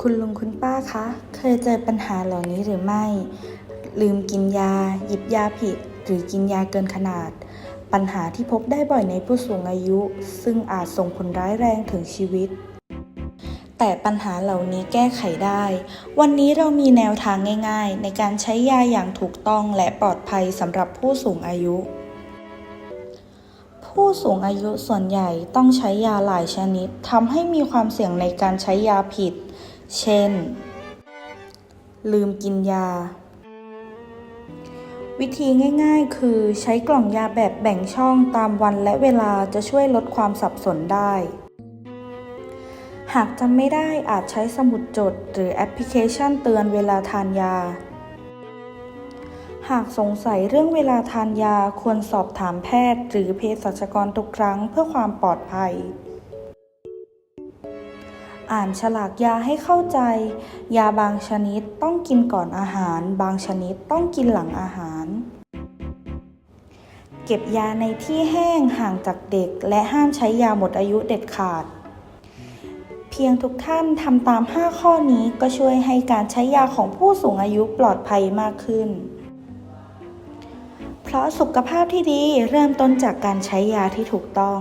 คุณลุงคุณป้าคะ เคยเจอปัญหาเหล่านี้หรือไม่ ลืมกินยา หยิบยาผิด หรือกินยาเกินขนาด ปัญหาที่พบได้บ่อยในผู้สูงอายุ ซึ่งอาจส่งผลร้ายแรงถึงชีวิต แต่ปัญหาเหล่านี้แก้ไขได้ วันนี้เรามีแนวทางง่าย ๆ ในการใช้ยาอย่างถูกต้องและปลอดภัยสำหรับผู้สูงอายุผู้สูงอายุส่วนใหญ่ต้องใช้ยาหลายชนิดทำให้มีความเสี่ยงในการใช้ยาผิด เช่น ลืมกินยา วิธีง่ายๆ คือใช้กล่องยาแบบแบ่งช่องตามวันและเวลาจะช่วยลดความสับสนได้ หากจำไม่ได้อาจใช้สมุดจดหรือแอปพลิเคชันเตือนเวลาทานยา หากสงสัยเรื่องเวลาทานยาควรสอบถามแพทย์ หรือเภสัชกรทุกครั้งเพื่อความปลอดภัย อ่านฉลากยาให้เข้าใจ ยาบางชนิดต้องกินก่อนอาหาร บางชนิดต้องกินหลังอาหาร เก็บยาในที่แห้งห่างจากเด็ก และห้ามใช้ยาหมดอายุเด็ดขาด เพียงทุกท่านทำตาม 5 ข้อนี้ก็ช่วยให้การใช้ยาของผู้สูงอายุปลอดภัยมากขึ้น เพราะสุขภาพที่ดีเริ่มต้นจากการใช้ยาที่ถูกต้อง